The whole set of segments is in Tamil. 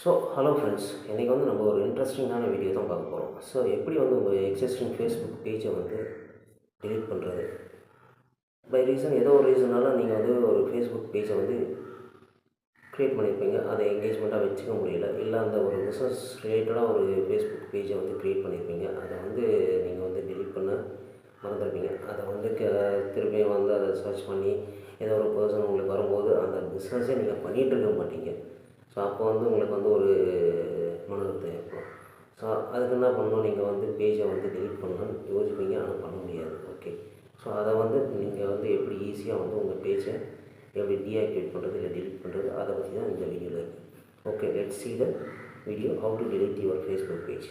ஸோ ஹலோ ஃப்ரெண்ட்ஸ் இன்றைக்கி வந்து நம்ம ஒரு இன்ட்ரெஸ்டிங்கான வீடியோ தான் பார்க்க போகிறோம் ஸோ எப்படி வந்து உங்கள் எக்ஸிஸ்டிங் ஃபேஸ்புக் பேஜை வந்து டிலீட் பண்ணுறது பை ரீசன் ஏதோ ஒரு ரீசனால நீங்கள் வந்து ஒரு ஃபேஸ்புக் பேஜை வந்து க்ரியேட் பண்ணியிருப்பீங்க அதை என்கேஜ்மெண்ட்டாக வச்சுக்க முடியல. இல்லை அந்த ஒரு பிஸ்னஸ் ரிலேட்டடாக ஒரு ஃபேஸ்புக் பேஜை வந்து க்ரியேட் பண்ணியிருப்பீங்க அதை வந்து நீங்கள் வந்து டிலீட் பண்ண மறந்துருப்பீங்க. அதை வந்து க திரும்பியும் வந்து அதை சர்ச் பண்ணி ஏதோ ஒரு பர்சன் உங்களுக்கு வரும்போது அந்த பிஸ்னஸே நீங்கள் பண்ணிகிட்டு இருக்க மாட்டீங்க. ஸோ அப்போ வந்து உங்களுக்கு வந்து ஒரு மன அழுத்தம் ஏற்படும் ஸோ அதுக்கு என்ன பண்ணணும்? நீங்கள் வந்து பேஜை வந்து டெலிட் பண்ணணும்னு யோசிப்பீங்க. ஆனால் பண்ண முடியாது. ஓகே ஸோ அதை வந்து நீங்கள் வந்து எப்படி ஈஸியாக வந்து உங்கள் பேஜை எப்படி டீஆக்டிவேட் பண்ணுறது இல்லை டெலிட் பண்ணுறது அதை பற்றி தான் இந்த வீடியோவில் இருக்குது okay let see the video how to delete your Facebook page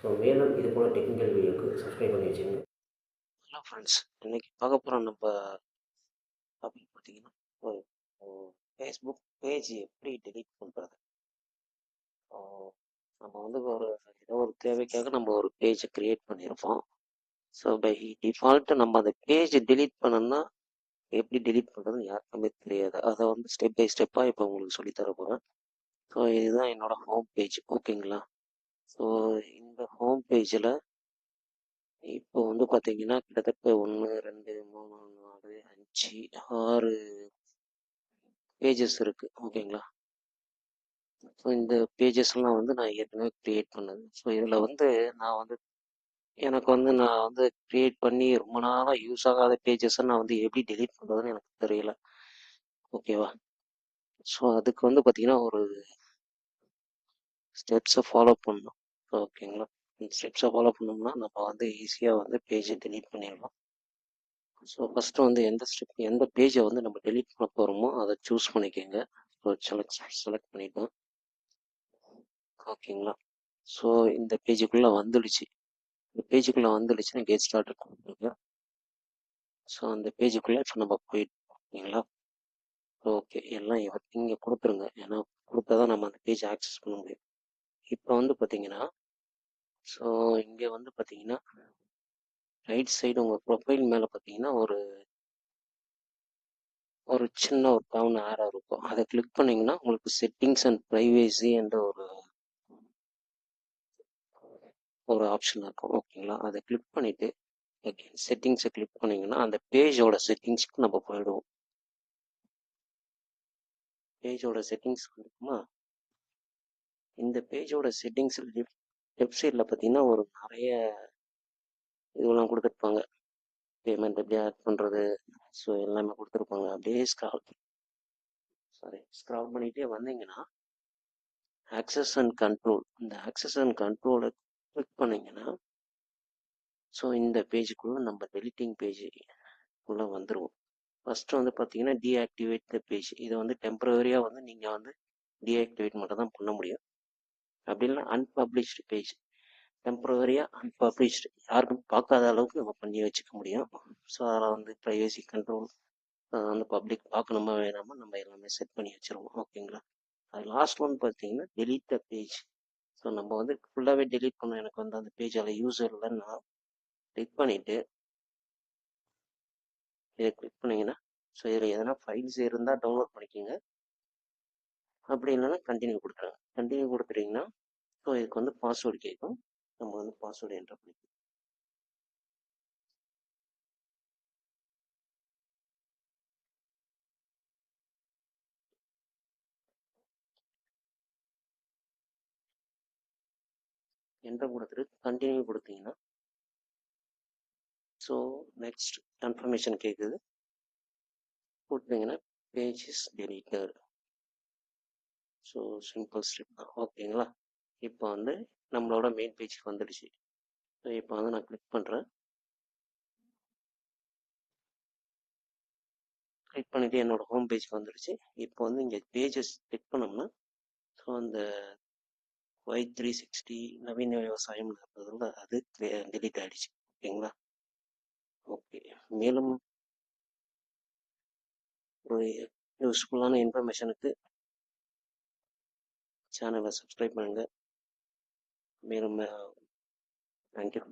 so மேலும் இது போல் டெக்னிக்கல் வீடியோக்கு சப்ஸ்கிரைப் பண்ணி வச்சுக்கோங்க. ஹலோ ஃப்ரெண்ட்ஸ் இன்றைக்கி பார்க்க போகிற நம்ம டாபிக் பார்த்தீங்கன்னா ஃபேஸ்புக் பேஜ் எப்படி டெலிட் பண்ணுறது நம்ம வந்து ஒரு ஏதோ ஒரு தேவைக்காக நம்ம ஒரு பேஜை க்ரியேட் பண்ணியிருப்போம். ஸோ பை டிஃபால்ட்டு நம்ம அந்த பேஜ் டெலீட் பண்ணோம்னா எப்படி டெலீட் பண்ணுறதுன்னு யாருக்குமே தெரியாது. அதை வந்து ஸ்டெப் பை ஸ்டெப்பாக இப்போ உங்களுக்கு சொல்லித்தர போகிறேன் ஸோ இதுதான் என்னோட ஹோம் பேஜ் ஓகேங்களா ஸோ இந்த ஹோம் பேஜில் இப்போ வந்து பார்த்தீங்கன்னா கிட்டத்தட்ட ஒன்று ரெண்டு மூணு நாலு அஞ்சு ஆறு பேஜஸ் இருக்குது ஓகேங்களா ஸோ இந்த பேஜஸ்லாம் வந்து நான் ஏற்கனவே க்ரியேட் பண்ணது. ஸோ இதில் வந்து நான் வந்து எனக்கு வந்து நான் வந்து க்ரியேட் பண்ணி ரொம்ப நாளாக யூஸ் ஆகாத பேஜஸை நான் வந்து எப்படி டெலீட் பண்ணுறதுன்னு எனக்கு தெரியல. ஓகேவா ஸோ அதுக்கு வந்து பார்த்தீங்கன்னா ஒரு ஸ்டெப்ஸை ஃபாலோ பண்ணணும். ஓகேங்களா இந்த ஸ்டெப்ஸை ஃபாலோ பண்ணோம்னா நம்ம வந்து ஈஸியாக வந்து பேஜை டெலீட் பண்ணிடலாம். ஸோ ஃபஸ்ட்டு வந்து எந்த ஸ்டெப் எந்த பேஜை வந்து நம்ம டெலிட் பண்ண போகிறோமோ அதை சூஸ் பண்ணிக்கோங்க. ஸோ செலக்ட் செலக்ட் பண்ணிட்டோம். ஓகேங்களா? ஸோ இந்த பேஜுக்குள்ளே வந்துடுச்சு. இந்த பேஜுக்குள்ளே வந்துடுச்சுன்னா கெட் ஸ்டார்ட் கொடுத்துருங்க. ஸோ அந்த பேஜுக்குள்ளே இப்போ நம்ம போயிட்டோம். ஓகேங்களா? ஓகே எல்லாம் இங்கே கொடுத்துருங்க. ஏன்னா கொடுத்தா தான் நம்ம அந்த பேஜ் ஆக்சஸ் பண்ண முடியும். இப்போ வந்து பார்த்தீங்கன்னா ஸோ இங்கே வந்து பார்த்தீங்கன்னா ரைட் சைடு உங்கள் ப்ரொஃபைல் மேலே பார்த்தீங்கன்னா ஒரு ஒரு சின்ன ஒரு டவுன் ஆரோ இருக்கும். அதை கிளிக் பண்ணிங்கன்னா உங்களுக்கு செட்டிங்ஸ் அண்ட் ப்ரைவேசி என்ற ஒரு ஒரு ஆப்ஷன் இருக்கும். ஓகேங்களா? அதை கிளிக் பண்ணிவிட்டு ஓகே செட்டிங்ஸை கிளிக் பண்ணிங்கன்னா அந்த பேஜோட செட்டிங்ஸ்க்கு நம்ம போயிடுவோம். பேஜோட செட்டிங்ஸ் இருக்குமா? இந்த பேஜோட செட்டிங்ஸ் லெஃப்ட் சைடில் பார்த்தீங்கன்னா ஒரு நிறைய இதுவெல்லாம் கொடுத்துருப்பாங்க பேமெண்ட் எப்படி ஆட் பண்ணுறது ஸோ எல்லாமே கொடுத்துருப்பாங்க. அப்படியே ஸ்க்ரால் சாரி ஸ்க்ரால் பண்ணிகிட்டே வந்தீங்கன்னா ஆக்சஸ் அண்ட் கண்ட்ரோல் இந்த ஆக்சஸ் அண்ட் கண்ட்ரோலை கிளிக் பண்ணிங்கன்னா ஸோ இந்த பேஜுக்குள்ளே நம்ம டெலிட்டிங் பேஜுக்குள்ளே வந்துடுவோம் ஃபஸ்ட்டு வந்து பார்த்தீங்கன்னா டீஆக்டிவேட் த பேஜ் இதை வந்து டெம்பரவரியாக வந்து நீங்கள் வந்து டீஆக்டிவேட் மட்டும் தான் பண்ண முடியும். அப்படி இல்லைன்னா அன்பப்ளிஷ்டு பேஜ் டெம்பரவரியாக அன்பப்ளிஷ்டு யாருக்கும் பார்க்காத அளவுக்கு நம்ம பண்ணி வச்சுக்க முடியும். ஸோ அதில் வந்து ப்ரைவசி கண்ட்ரோல் வந்து பப்ளிக் பார்க்கணுமா வேணாமா நம்ம எல்லாமே செட் பண்ணி வச்சுருவோம். ஓகேங்களா அது லாஸ்ட் ஒன் பார்த்தீங்கன்னா டெலிட் த பேஜ் ஸோ நம்ம வந்து ஃபுல்லாகவே டெலிட் பண்ண எனக்கு வந்து அந்த பேஜ் அதில் யூஸ் இல்லைன்னா கிளிக் பண்ணிவிட்டு இதை கிளிக் பண்ணிங்கன்னா ஸோ இதில் எதனா ஃபைல்ஸ் இருந்தால் டவுன்லோட் பண்ணிக்கோங்க. அப்படி இல்லைன்னா கண்டினியூ கொடுத்துருங்க. கண்டினியூ கொடுத்துட்டீங்கன்னா ஸோ இதுக்கு வந்து பாஸ்வேர்டு கேட்கும். நம்ம வந்து பாஸ்வேர்டு என்டர் பண்ணிக்கணும். என்டர் கொடுத்துட்டு கண்டினியூ கொடுத்தீங்கன்னா ஸோ நெக்ஸ்ட் கன்ஃபர்மேஷன் கேட்குது கொடுத்தீங்கன்னா page is deleted so simple step தான் ஓகேங்களா இப்போ வந்து நம்மளோட மெயின் பேஜ்க்கு வந்துடுச்சு. ஸோ இப்போ வந்து நான் கிளிக் பண்ணுறேன் கிளிக் பண்ணிவிட்டு என்னோட ஹோம் பேஜ்க்கு வந்துடுச்சு. இப்போ வந்து இங்கே பேஜஸ் கிளிக் பண்ணோம்னா ஸோ அந்த ஒய் த்ரீ சிக்ஸ்டி நவீன விவசாயம் இருந்ததுல அது டெலிட் ஆகிடுச்சு ஓகேங்களா? ஓகே. மேலும் ஒரு யூஸ்ஃபுல்லான இன்ஃபர்மேஷனுக்கு சேனலை சப்ஸ்கிரைப் பண்ணுங்கள் மேலும் தேங்க்யூ